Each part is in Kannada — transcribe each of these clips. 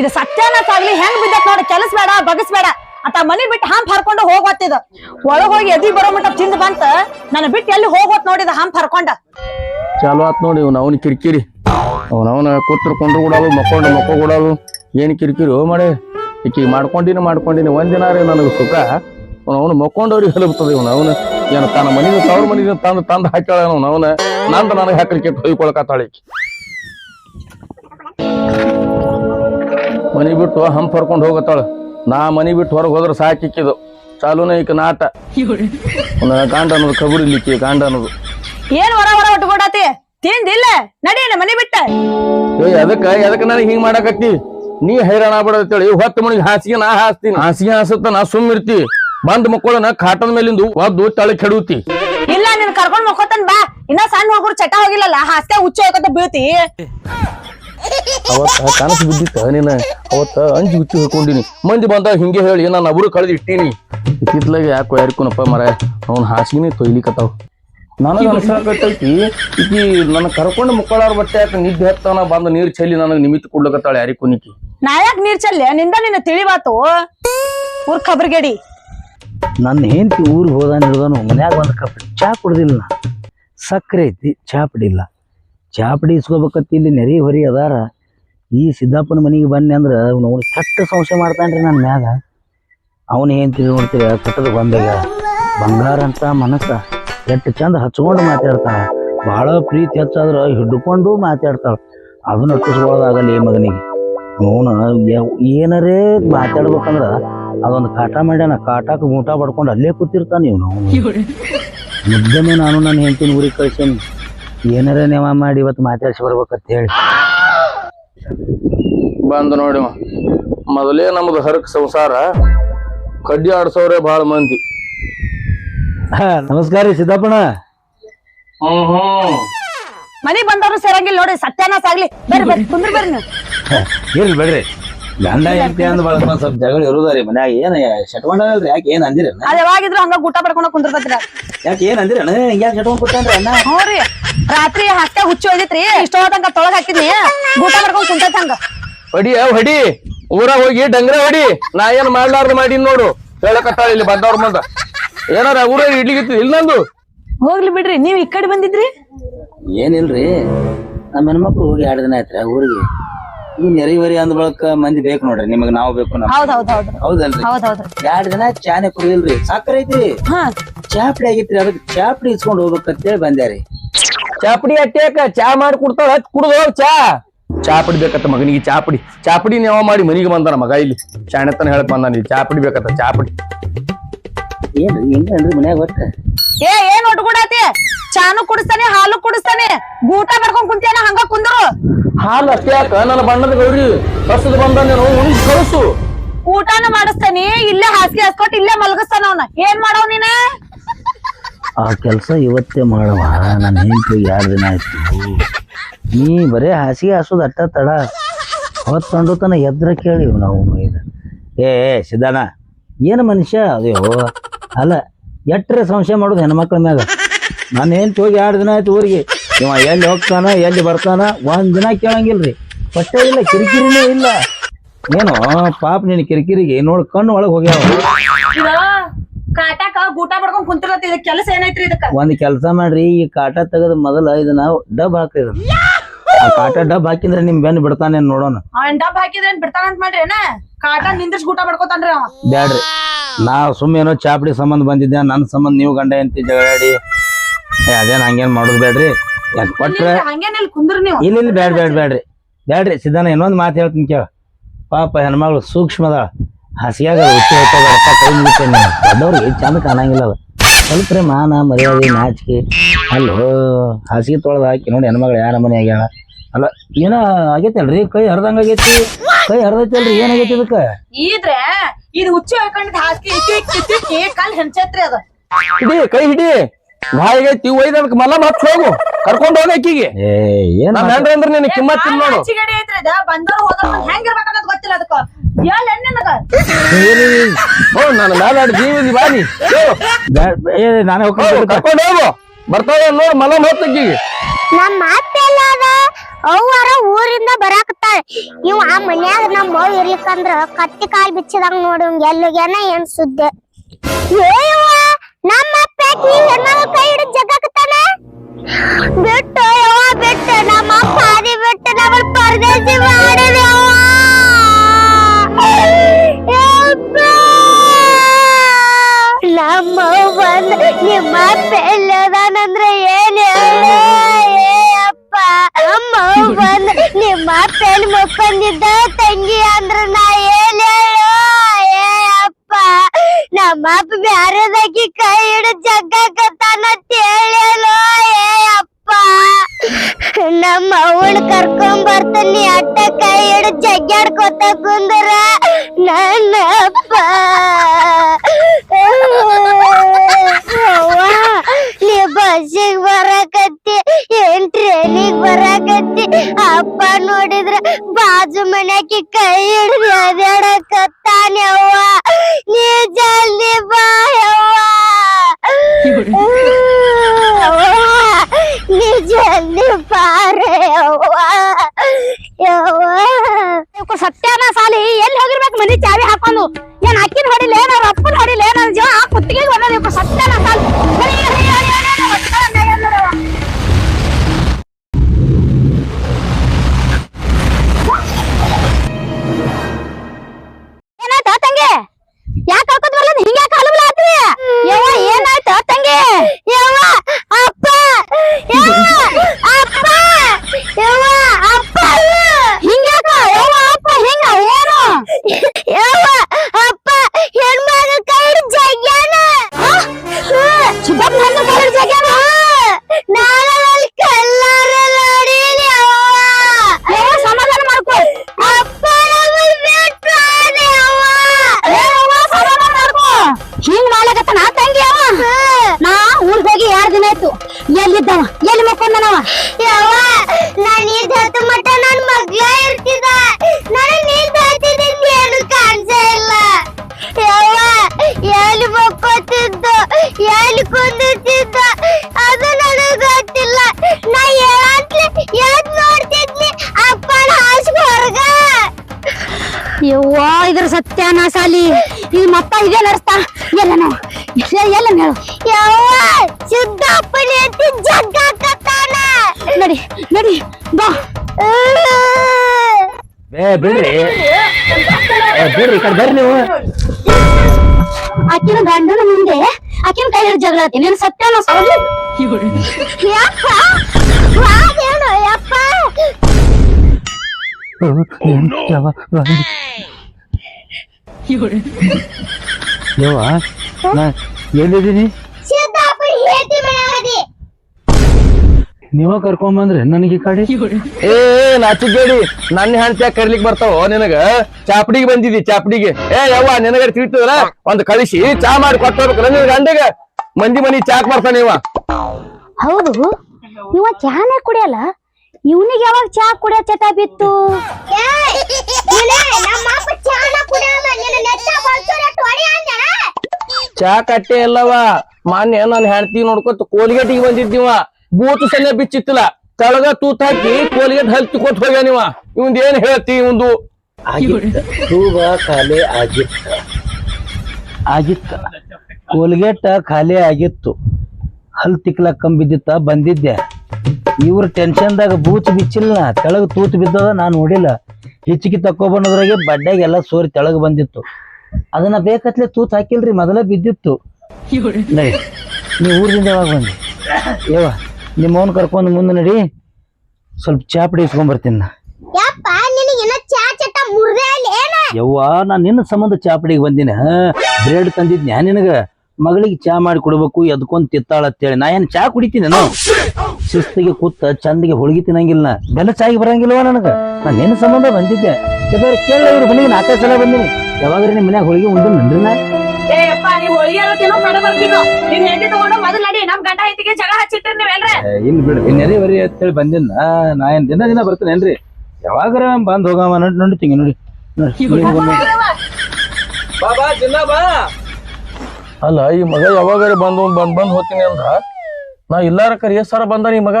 ಇದು ಸತ್ಯನ ಆಗ್ಲಿ, ಹೆಂಗ್ ಬಿದ್ದತ್ ನೋಡಿ, ಕೆಲಸ ಬೇಡ, ಬಗಸ್ ಬೇಡ. ಆತ ಮನಿ ಬಿಟ್ಟು ಹಂಪ್ ಹರ್ಕೊಂಡು ಹೋಗ್ವತ್ತಿದ ಒಳಗ ಹೋಗಿ ಎದಿ ಬರೋ ಮಟ್ಟ ತಿಂದ್ ಬಂತ, ನನ್ನ ಬಿಟ್ಟು ಎಲ್ಲಿ ಹೋಗ್ವತ್ ನೋಡಿದ ಹಂಪ್ ಹರ್ಕೊಂಡ. ಚಾಲು ಆತ್ ನೋಡಿ, ಇವ್ನ ಅವನ ಕಿರಿಕಿರಿ. ಅವನವನ ಕೂತ್ರು ಕೊಂಡ್ರು ಕೊಡೋದು ಮಕ್ಕೊಂಡು ಮಕ್ಕಳು ಕೊಡೋದು ಏನು ಕಿರಿಕಿರಿ ಮಾಡಿ. ಈಕಿ ಮಾಡ್ಕೊಂಡಿನಿ ಮಾಡ್ಕೊಂಡಿನಿ, ಒಂದಿನ ರೀ ನನಗೆ ಸುಖ. ಅವನು ಮಕ್ಕೊಂಡವ್ರಿಗೆ ಹೆಲಬ್ತದೆ ಇವನು ಅವನು. ಏನು ತನ್ನ ಮನೆಗೆ ತವ್ರ ಮನೆಗೆ ತಂದು ತಂದು ಹಾಕ್ಯಾಳ ಅವನು ಅವನ. ನಂದು ನನಗೆ ಹಾಕಲಿಕ್ಕೆ ಹೊಯ್ಕೊಳಕತ್ತಾಳ ಈಕಿ. ಮನೆ ಬಿಟ್ಟು ಹಂಪ್ ಹರ್ಕೊಂಡು ಹೋಗತ್ತಾಳ. ನಾ ಮನೆ ಬಿಟ್ಟು ಹೊರಗೆ ಹೋದ್ರೆ ಸಾಕಿಕ್ಕಿದು ಚಾಲೂನೇ ಈಕ ನಾಟ. ಕಾಂಡ ಅನ್ನೋದು ಕಬುರಿ ಕಾಂಡ ಅನ್ನೋದು. ಏನ್ ಹೊರ ಹೊರ ಒಟ್ಕೊಡತಿ ತಿಂದಿಲ್ಲ. ನಡೀನ ಮನೆ ಬಿಟ್ಟ. ಏ ಅದಕ್ಕ ಅದಕ್ಕ ನನಗೆ ಹಿಂಗ್ ಮಾಡಕತ್ತಿ ನೀ ಹೈರಾಣ ಬಿಡತ್ತೇಳಿ ಹೊತ್ತು ಮನಿಗೆ ಹಾಸಿಗೆ ನಾ ಹಾಸ್ತೀನಿ. ಹಾಸಿಗೆ ಹಾಸತ್ತ ನಾ ಸುಮ್ ಇರ್ತಿ. ಬಂದ್ ಮಕ್ಕಳನ್ನ ಕಾಟದ ಮೇಲಿಂದು ಒದ್ದು ತಳಿ ಕೆಡುತ್ತಿ ಇಲ್ಲ ನಿನ್ ಕರ್ಕೊಂಡ್ ಮಕ್ಕೋತನ್ ಬಾ. ಇನ್ನ ಸಣ್ಣ ಹೋಗ್ರು ಚಟ ಹೋಗಿಲ್ಲಲ್ಲ ಹಾಸ್ಗೆ ಹುಚ್ಚ ಹೋಗತ್ತ ಬೀಳ್ತಿ. ಅವತ್ತ ಕನಸು ಬಿದ್ದಿತ್ತ ನೀನು? ಅವತ್ತ ಅಂಜಿ ಹುಚ್ಚಿ ಹಾಕೊಂಡಿನಿ ಮಂದಿ ಬಂದಾಗ ಹಿಂಗೆ ಹೇಳಿ ನಾನು ಅಬ್ರು ಕಳೆದು ಇಟ್ಟೀನಿ. ಇತ್ತಿತ್ಲಾಗ ಯಾಕೋ ಯಾರಿಕೋನಪ್ಪ ಮರ ಅವ್ನ ಹಾಸಿಗೆನೇ ತೊಯ್ಲಿಕತ್ತಾವ. ನನಗೆ ಅನ್ಸಾಕತ್ತೈತಿ ಈಕಿ ನನ್ನ ಕರ್ಕೊಂಡು ಮುಕ್ಕಳಾರ ಬಟ್ಟೆ ಯಾಕೆ ನಿದ್ದೆ ಹತ್ತಾನ ಬಂದ ನೀರ್ ಚೆಲ್ಲಿ ನನಗೆ ನಿಮಿತ್ ಯಾರಿ ಕುನಿಕಿ ನಾ ಯಾಕ ನೀರ್ ಚೆಲ್ಲೆ? ನಿಂದ ನಿನ್ನ ತಿಳಿವಾತು ಊರ್ ಖಬರ್ಗೇಡಿ. ನನ್ನ ಹೆಂಡತಿ ಊರಿಗೆ ಹೋದಾನ ಹಿಡ್ದಾನು ಮನ್ಯಾಗ ಒಂದು ಕಪ್ ಚಾ ಕುಡ್ದಿಲ್ಲ ನಾ. ಸಕ್ಕರೆ ಐತಿ ಚಾ ಪಡಿಲ್ಲ ಚಾ ಪಡಿ ಇಸ್ಕೋಬೇಕತ್ತಿ ಇಲ್ಲಿ ನೆರೆ ಹೊರಿ ಅದಾರ. ಈ ಸಿದ್ದಪ್ಪನ ಮನೆಗೆ ಬನ್ನಿ ಅಂದ್ರೆ ಅವ್ನು ಕೆಟ್ಟ ಸಂಶಯ ಮಾಡ್ತಾನ್ರಿ ನನ್ನ ಮ್ಯಾಗ. ಅವನು ತಿಳಿ ನೋಡ್ತೀರ ಕಟ್ಟದ ಬಂದಾಗ. ಬಂಗಾರ ಅಂತ ಮನಸ್ಸ ಎಷ್ಟು ಚಂದ ಹಚ್ಕೊಂಡು ಮಾತಾಡ್ತಾನ. ಭಾಳ ಪ್ರೀತಿ ಹೆಚ್ಚಾದ್ರ ಹಿಡ್ಕೊಂಡು ಮಾತಾಡ್ತಾಳ. ಅದನ್ನ ಹಚ್ಚಿಸ್ಕೊಳ್ಳೋದಾಗಲ್ಲ ಈ ಮಗನಿಗೆ. ಅವನು ಏನರೇ ಮಾತಾಡ್ಬೇಕಂದ್ರ ಅದೊಂದು ಕಾಟ ಮಾಡ್ಯಾನ ಕಾಟಾಕ ಊಟ ಪಡ್ಕೊಂಡು ಅಲ್ಲೇ ಕೂತಿರ್ತಾನೆ ಇವನು. ನಿಜಮೇ ನಾನು ನನ್ನ ಹೆಂಡತಿನ ಊರಿಗೆ ಕಳ್ಸೇನಿ. ಏನಾರ ನೇಮ ಮಾಡಿ ಇವತ್ತು ಮಾತಾಡ್ಸಿ ಬರ್ಬೇಕಂತ ಹೇಳಿ. ಬಂದು ನೋಡಿ ಮೊದಲೇ ನಮ್ದು ಹರಕ್ ಸಂಸಾರ ಕಡ್ಡಿ ಆಡ್ಸೋರೆ ಭಾಳ ಮಂದಿ. ಹಾ, ನಮಸ್ಕಾರ ರೀ ಸಿದ್ದಪ್ಪಣ ಹ್ಮ್ ಹ್ಮ್. ಮನಿ ಬಂದವ್ರು ಸೇರಂಗಿಲ್ಲ ನೋಡಿ ಸತ್ಯಾನ ಆಗ್ಲಿ. ಬರ್ರಿ ಬರ್ರಿ ಕುಂದ್ರ ಬರ್ರಿ ನೀವು. ಇರ್ಲಿ ಬೇಡ್ರಿ. ಗಂಡ ಹೆಂಡತಿ ಅಂದ್ ಬಳಕ ಸ್ವಲ್ಪ ಜಗಳ ಇರುದಾರಿ ಮನ್ಯಾಗ? ಏನ ಶಟ್ಕೊಂಡಲ್ರಿ ಯಾಕೆ ಏನ್ ಅಂದಿರಿ ಅದ್ ಯಾವಾಗಿದ್ರು ಹಂಗ ಗುಟ್ಟ ಪಡ್ಕೊಂಡ ಕುಂದ್ರ ಯಾಕೆ ಏನ್ ಅಂದಿರಣ್ಣ ಹಿಂಗ್ಯಾಕೆ ಶಟ್ಕೊಂಡ್ ಕೂತಾನ್ರಿ ಅಣ್ಣ? ಹ್ಞೂರಿ ರಾತ್ರಿ ಹಾಕ್ತಾ ಹುಚ್ಚು ಹೋಗಿತ್ರಿ. ಇಷ್ಟ ಹೋದಂಗ ತೊಳಗ್ ಹಾಕಿದ್ನಿ. ಊಟ ಮಾಡ್ಕೊಂಡ್ ಕುಂತೈತ್ ಹಂಗ. ಹೊಡಿ ಅವ್ ಹೊಡಿ. ಊರಾಗ ಹೋಗಿ ಡಂಗ್ರ ಹೊಡಿ. ನಾ ಏನ್ ಮಾಡ್ಲಾರ್ದು ಮಾಡಿ ನೋಡು. ಹೇಳಕತ್ತಾಳ ಇಲ್ಲಿ ಬಂದವ್ರ ಮುಂದ. ಏನಾರ ಊರಾಗ ಇಡ್ಲಿಗಿತ್ತು ಇಲ್ಲ ನಂದು. ಹೋಗ್ಲಿ ಬಿಡ್ರಿ ನೀವ್ ಈ ಕಡೆ ಬಂದಿದ್ರಿ? ಏನಿಲ್ರಿ ನಮ್ಮ ಹೆಣ್ಮಕ್ಳು ಹೋಗಿ ಎರಡು ದಿನ ಆಯ್ತ್ರಿ ಊರಿಗೆ. ನೆರೆಯುವರಿ ನೆರೆವರಿ ಅಂದ ಬಳಕ ಮಂದಿ ಬೇಕು ನೋಡ್ರಿ ನಿಮಗ್ ನಾವು ಬೇಕು ನಮ್ಗ್. ಹೌದ್ ಹೌದ್ ಹೌದ್ರಿ ಹೌದಲ್ರಿ? ಹೌದ್ ಹೌದ್ರಿ ಎರಡ್ ದಿನ ಚಾನೆ ಕುಡಿಯಿಲ್ರಿ. ಸಕ್ಕರೆ ಐತ್ರಿ. ಹಾ. ಚಾಪಡಿ ಆಗಿತ್ರಿ ಅದಕ್ಕೆ ಚಾಪಡಿ ಇಸ್ಕೊಂಡು ಹೋಗ್ಬೇಕಂತೇಳಿ ಬಂದ್ಯಾರಿ ಚಾಪಡಿ ಅಟ್ಯಾಕ ಚಾ ಮಾಡಿ ಕೊಡ್ತಾಳ ಹತ್ ಕುಡ್ದು ಹೋಗ್ ಚಾ. ಚಾಪಡಿ ಬೇಕತ್ತ ಮಗನಿಗೆ ಚಾಪಡಿ. ಚಾಪಡಿ ನೇವ ಮಾಡಿ? ಮನಿಗೆ ಬಂದಾನ ಮಗ ಇಲ್ಲಿ. ಶಾಣೆತನ ಹೇಳಕ್ ಬಂದಾನ ಇಲ್ಲಿ. ಚಾಪಡಿ ಬೇಕತ್ತ ಚಾಪಡಿ. ಏನ್ರಿ ಹೆಂಗನ್ರಿ ಮನ್ಯಾಗ ಒಟ್ಟ? ಏ ಏನ್ ಒಟ್ಕೊಡತಿ ಚಾನು ಕುಡಿಸ್ತಾನೆ ಹಾಲು ಕುಡಿಸ್ತಾನೆ. ಗೂಟ ಮಾಡ್ಕೊಂಡ್ ಕುಂತೇನ ಹಂಗ ಕುಂದ್ರು? ಹಾಲು ಅಷ್ಟೇ ಯಾಕ? ನನ್ನ ಬಣ್ಣದ ಗೌರಿ ಕಸದ ಬಂದಾನೇನು ಉಣಿಸ್ ಕಳಿಸು. ಊಟಾನ ಮಾಡಿಸ್ತಾನೆ ಇಲ್ಲೇ ಹಾಸಿಗೆ ಹಾಸ್ಕೊಟ್ ಇಲ್ಲೇ ಮಲಗಿಸ್ತಾನ ಅವನ. ಏನ್ ಮಾಡವ್ ನೀನ? ಆ ಕೆಲಸ ಇವತ್ತೇ ಮಾಡುವ. ನನ್ನ ಹೆಂಡತಿ ಎರಡು ದಿನ ಆಯ್ತು. ನೀ ಬರೇ ಹಾಸಿಗೆ ಹಾಸೋದು ಅಟ್ಟ ತಡ. ಹೊತ್ತೊಂಡು ತನ ಎದ್ರ ಕೇಳಿ ನಾವು ಇದು. ಏ ಸಿದ್ಧಾನ ಏನು ಮನುಷ್ಯ? ಅದೇ ಅಲ್ಲ, ಎಟ್ರೆ ಸಂಶಯ ಮಾಡೋದು ಹೆಣ್ಮಕ್ಳ ಮ್ಯಾಗ? ನಾನು ಹೆಂಡ್ತಿ ಹೋಗಿ ಎರಡು ದಿನ ಆಯ್ತು ಊರಿಗೆ. ಇವ ಎಲ್ಲಿ ಹೋಗ್ತಾನ, ಎಲ್ಲಿ ಬರ್ತಾನ, ಒಂದು ದಿನ ಕೇಳಂಗಿಲ್ರಿ. ಪಟ್ಟೆ ಇಲ್ಲ, ಕಿರಿಕಿರಿನೇ ಇಲ್ಲ. ಏನು ಪಾಪ ನಿನ್ನ ಕಿರಿಕಿರಿಗೆ ನೋಡಿ ಕಣ್ಣು ಒಳಗೆ ಹೋಗ್ಯಾವ. ಕಾಟಾಕ ಗೂಟ ಬಡ್ಕೊಂಡ್ ಕುಂತಿರತ್ತಿ ಇದಕ್ ಕೆಲಸ ಏನೈತ್ರಿ ಇದಕ್ಕ? ಒಂದ್ ಕೆಲಸ ಮಾಡ್ರಿ ಈ ಕಾಟ ತೆಗದ ಮೊದಲ ಇದನ್ನ ಡಬ್ ಹಾಕ್ರಿ ಇದನ್ನ. ಆ ಕಾಟ ಡಬ್ ಹಾಕಿದ್ರೆ ನಿಮ್ ಬೆನ್ ಬಿಡ್ತಾನೆ ನೋಡೋಣ. ಅವನ್ ಡಬ್ ಹಾಕಿದ್ರೆ ಏನ್ ಬಿಡ್ತಾನ ಅಂತ ಮಾಡ್ರಿ ಏನ? ಕಾಟ ನಿಂದ್ರಿಸಿ ಗೂಟ ಬಡ್ಕೋತಾನ್ರಿ ಅವ. ಬ್ಯಾಡ್ರಿ. ನಾ ಸುಮ್ ಏನೋ ಚಾಪಡಿ ಸಂಬಂಧ ಬಂದಿದ್ದೆ ನನ್ ಸಂಬಂಧ ನೀವು ಗಂಡ ಎಂತಿ ಜಗಳಾಡಿ ಏ ಅದೇನ್ ಹಂಗೇನ್ ಮಾಡೋದು ಬೇಡ್ರಿ ಯಾಕ್ ಕೊಟ್ರೆ ಹಂಗೇನಿಲ್ಲ ಕುಂದ್ರಿ ನೀವು. ಇಲ್ಲ ಇಲ್ಲ ಬ್ಯಾಡ್ ಬ್ಯಾಡ್ ಬ್ಯಾಡ್ರಿ. ಬ್ಯಾಡ್ರಿ ಸಿದ್ಧಾನ ಇನ್ನೊಂದ್ ಮಾತು ಹೇಳ್ತೀನಿ ಕೇಳ. ಪಾಪ ಹೆಣ್ಮಗಳು ಸೂಕ್ಷ್ಮದ ಹಸಿಯಾಗ ಹುಚ್ಚಿ ಹೋಗ್ತದಪ್ಪ ಕೈ ಮುಗಿತೇನೆ. ದೊಡ್ಡವ್ರಿಗೆ ಚಂದ ಕಾಣಂಗಿಲ್ಲ ಅದು ಸ್ವಲ್ಪ ರೀ ಮಾನ ಮರ್ಯಾದೆ ನಾಚಿಕೆ. ಅಲ್ಲೋ ಹಾಸಿಗೆ ತೊಳೆದು ಹಾಕಿ ನೋಡಿ ಹೆಣ್ಮಗಳು ಯಾರ ಮನೆ ಆಗ್ಯಾಳ ಅಲ್ಲ ಏನೋ ಆಗೈತಲ್ರಿ ಕೈ ಹರಿದಂಗ ಆಗೈತಿ? ಕೈ ಹರಿದೈತಲ್ರಿ ಏನಾಗೈತಿ ಇದಕ್ಕೆ? ಇದ್ರೆ ಇದು ಹುಚ್ಚು ಹಾಕೊಂಡಿದ್ ಹಾಕಿ ಇಕ್ಕಿ ಇಕ್ಕಿ ಕಲ್ ಹೆಂಚತ್ರಿ ಅದ. ಹಿಡಿ ಕೈ ಹಿಡಿ. ಬಾಯಿಗೈತಿ ಒಯ್ದ ಅದಕ್ಕೆ ಮಲ್ಲ ಮತ್ತೆ ಹೋಗು. ಕರ್ಕೊಂಡು ಹೋಗ ಅಕ್ಕಿಗೆ ಏ ಏನ ಹೆಂಡ್ರ ಅಂದ್ರೆ ನಿನಗೆ ಕಿಮ್ಮತ್ ಇಲ್ಲ ನೋಡು. ಹಚ್ಚಿಗಡಿ ಐತ್ರಿ ಅದ ಬಂದವ್ರು ಹೋದವ್ರು ಹೆಂಗಿರ್ಬೇಕನ್ನೋದು ಗೊತ್ತಿಲ್ಲ ಅದಕ್ಕ. ಹೇಳ ಹ್ಞೂ ನನ್ನ ಮೇಲಾಡಿ ಜೀವಿಲಿ ಬಾನಿ ಏ ನಾನೇ ಹೋಗ್ತೀನಿ ಕರ್ಕೊಂಡು ಹೋಗು. ಬರ್ತಾವ ನೋಡು ಮಲ್ಲ ಹತ್ತಕ್ಕಿಗೆ ನಮ್ಮ ಅತ್ತೆ ಅದ. ಅವ್ವರ ಊರಿಂದ ಬರಾಕತ್ತಾಳ. ಇವ ಆ ಮನ್ಯಾಗ ನಮ್ಮ ಮೌ ಇರ್ಲಿಕ್ಕಂದ್ರ ಕತ್ತಿ ಕಾಲ್ ಬಿಚ್ಚಿದಂಗ ನೋಡು ಎಲ್ಲೋಗ್ಯಾನ ಏನ್ ಸುದ್ದಿ. ಏಯವ್ವ ನಮ್ಮ ಅಪ್ಪ ಕೈ ಹಿಡಿದ್ ಜಗ್ಗಾಕತ್ತಾನ ಬಿಟ್ಟು ಯವ್ವ ಬಿಟ್ಟು. ನಮ್ಮ ಅಪ್ಪ ಅದಿ ಬಿಟ್ಟು ನಮ್ಮ ಪರದೇಶಿ ಮಾಡಿದ ನಿಮ್ಮ ಅಪ್ಪ ಎಲ್ಲದಾನಂದ್ರ ಏನ್ ಹೇಳ ಅಪ್ಪ ನಮ್ಮ ಬಂದ್ ನಿಮ್ಮ ಅಪ್ಪ ಎಲ್ಲಿ ಮಕ್ಕೊಂದಿದ್ದ ತಂಗಿ ಅಂದ್ರ ನಾ ಏನ್ ಹೇಳು? ಏ ಅಪ್ಪ ನಮ್ಮ ಅಪ್ಪ ಬ್ಯಾರದಾಗಿ ಕೈ ಹಿಡಿದ್ ಜಗ್ಗಾಕತ್ತಾನ ಹೇಳೇಳು ಏ ಅಪ್ಪ ನಮ್ಮ ಅವಳ ಕರ್ಕೊಂಡ್ ಬರ್ತಾನೆ ಅಟ್ಟ ಕೈ ಹಿಡಿದ್ ಜಗ್ಗಾಡ್ಕೊತ ಕುಂದ್ರ ನನ್ನ ಅಪ್ಪ. ಬಾಜು ಮನ್ಯಾಕಿ ಕೈ ಹಿಡಿದು ಸಾಲಿ ಈ ಮತ್ತ ಇದೇ ನಡೆಸ್ತಾ ಎಲ್ಲ ನಾವು ಎಲ್ಲ ಹೇಳು ಅಂತ ಜಗ್ಗಾಕತ್ತಾನ ನಡಿ ನಡಿ ಬಾ. ಏ ಬಿಡ್ರಿ. ಏ, ಬಿಡ್ರಿ ಈ ಕಡೆ ಬರ್ರಿ ನೀವು. ಆಕಿನ ಗಂಡನ ಮುಂದೆ ಆಕಿನ ಕೈ ಹಿಡಿದು ಜಗಳ ಆತಿ. ನೀನು ಸತ್ಯಾನ ಸಾಲಿ ಯಪ್ಪ ವಾದೇನು ಯಪ್ಪ. ಏನ್ ಯಾವ ಯವ್ವ? ನಾ ಎಲ್ಲಿದ್ದೀನಿ? ನೀವ ಕರ್ಕೊಂಡ್ ಬಂದ್ರಿ ನನಗೆ ಕಡೆ? ಏ ನಾಚಿಗೇಡಿ ನನ್ನ ಹೆಂಡತಿ ಕರ್ಲಿಕ್ ಬರ್ತಾವ ನಿನಗ? ಚಾಪಡಿಗೆ ಬಂದಿದಿ ಚಾಪಡಿಗೆ. ಏ ಯವ್ವ ನಿನಗ ತಿಳಿತದ ಒಂದ್ ಕಳಿಸಿ ಚಾ ಮಾಡಿ ಕೊಟ್ಟೋಬೇಕಲ್ಲ ನಿನ್ ಗಂಡಗ ಮಂದಿ ಮನಿ ಚಾಕ್ ಬರ್ತಾನ ಇವ. ಹೌದು. ಇವ ಚಾನೇ ಕುಡಿಯಲ್ಲ? ಇವನಿಗೆ ಯಾವಾಗ ಚಾ ಕುಡಿಯೋ ಚಟ ಬಿತ್ತು? ಚಾ ಕಟ್ಟೆ ಇಲ್ಲವಾ ಮಾನ್ಯ ನನ್ನ ಹೆಂಡತಿ ನೋಡ್ಕೊತ ಕೋಲ್ಗೇಟಿಗೆ ಬಂದಿದ್ದೀವ. ಬೂತ್ ಸನ್ನೆ ಬಿಚ್ಚಿತ್ತಿಲ್ಲ. ತಳಗ ತೂತ್ ಹಾಕಿ ಕೋಲ್ಗೇಟ್ ಹಲ್ತಿ ಕೊಟ್ಟು ಹೋಗ್ಯಾನಿವ ಇವಂದ್ ಏನ್ ಹೇಳ್ತಿ ಇವಂದು ತೂಗ ಖಾಲಿ ಆಗಿತ್ತ. ಆಗಿತ್ತ. ಕೋಲ್ಗೇಟ್ ಖಾಲಿ ಆಗಿತ್ತು. ಹಲ್ ತಿಕ್ಲಕ್ ಕಂಬಿದ್ದಿತ್ತ ಬಂದಿದ್ದೆ. ಇವ್ರ ಟೆನ್ಷನ್ದಾಗ ಬೂಚ್ ಬಿಚ್ಚಿಲ್ಲ ತೆಳಗ್ ತೂತ್ ಬಿದ್ದದ ನಾನು ನೋಡಿಲ್ಲ. ಹೆಚ್ಚಿಗೆ ತಕೊಬಂದ್ರಾಗೆ ಬಡ್ಡೆಗೆಲ್ಲ ಎಲ್ಲ ಸೋರಿ ತೆಳಗ್ ಬಂದಿತ್ತು. ಅದನ್ನ ಬೇಕತ್ಲೆ ತೂತ್ ಹಾಕಿಲ್ರಿ ಮೊದಲೇ ಬಿದ್ದಿತ್ತು. ನಡಿ ನೀವು ಊರಿಂದ ಯಾವಾಗ ಬಂದಿ? ಯವ್ವ ನಿಮ್ಮ ಅವ್ನ ಕರ್ಕೊಂಡು ಮುಂದೆ ನಡಿ. ಸ್ವಲ್ಪ ಚಾಪಡಿ ಇಸ್ಕೊಂಬರ್ತೀನಿ ನಾ. ಯಪ್ಪ ನಿನಗಿನ್ನ ಚಾ ಚಟ ಮುರ್ದೆ ಅಲ್ಲಿ ಏನ? ಯವ್ವ ನಾನು ನಿನ್ನ ಸಂಬಂಧ ಚಾಪಡಿಗೆ ಬಂದಿನ ಬ್ರೆಡ್ ತಂದಿದ್ನ್ಯಾ ನಿನಗ? ಮಗಳಿಗೆ ಚಾ ಮಾಡಿ ಕೊಡ್ಬೇಕು ಎದ್ಕೊಂಡ್ ತಿತ್ತಾಳ ಅಂತೇಳಿ ನಾ ಏನ್ ಚಾ ಕುಡಿತೀನಿ ನಾನು ಶಿಸ್ತಿಗೆ ಕೂತ ಚಂದಿಗೆ ಹೋಳಿಗೆ ತಿನ್ನಂಗಿಲ್ಲ. ಬೆಲ್ಲ ಚಾಯಿಗೆ ಬರಂಗಿಲ್ವ ನನಗ? ನಾನ್ ನಿನ್ನ ಸಂಬಂಧ ಬಂದಿದ್ದೆ. ಯಾಕಂದ್ರೆ ಕೇಳ ಇವ್ರ ಮನೆಗೆ ನಾಲ್ಕೈದು ಸಲ ಬಂದಿನಿ. ಯಾವಾಗ್ರಿ ನಿಮ್ಮ ಮನ್ಯಾಗ ಹೋಳಿಗೆ ಉಂಡು ನನ್ರಿ ನಾ? ಇಲ್ಲಿ ಬಿಡ್ರಿ ನೆರೆ ಬರಿ ಅಂತೇಳಿ ಬಂದಿನ ನಾ. ಏನ್ ದಿನ ದಿನ ಬರ್ತೇನೇನ್ರಿ ಯಾವಾಗರ ಬಂದ್ ಹೋಗವ ನೋಡಿ ನೋಡ್ತೀನಿ ನೋಡಿ. ನೋಡಿ, ನೋಡಿ ಬಾಬಾ ಚಿನ್ನ ಬಾ. ಅಲ್ಲ ಈ ಮಗ ಯಾವಾಗಾರ ಬಂದು ಬಂದ್ ಬಂದ್ ಹೋಗ್ತೀನಿ ಅಂದ್ರ ನಾ ಇಲ್ಲಾರ ಕರಿ ಎಷ್ಟ್ ಸರ ಬಂದ ಈ ಮಗ?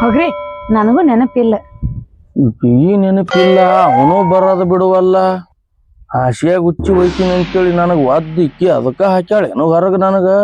ಹೋಗ್ರಿ ನನಗೂ ನೆನಪಿಲ್ಲ. ಈ ನೆನಪಿಲ್ಲ ಅವನು ಬರೋದು ಬಿಡುವಲ್ಲ. ಆಶಿಯಾಗಿ ಹುಚ್ಚಿ ಹೋಯ್ತೀನಿ ಅಂತೇಳಿ ನನಗೆ ಒದ್ದಿಕ್ಕಿ ಅದಕ್ಕ ಅದಕ್ಕೆ ಹಾಕ್ಯಾಳೇನು ಹೊರಗೆ ನನಗೆ?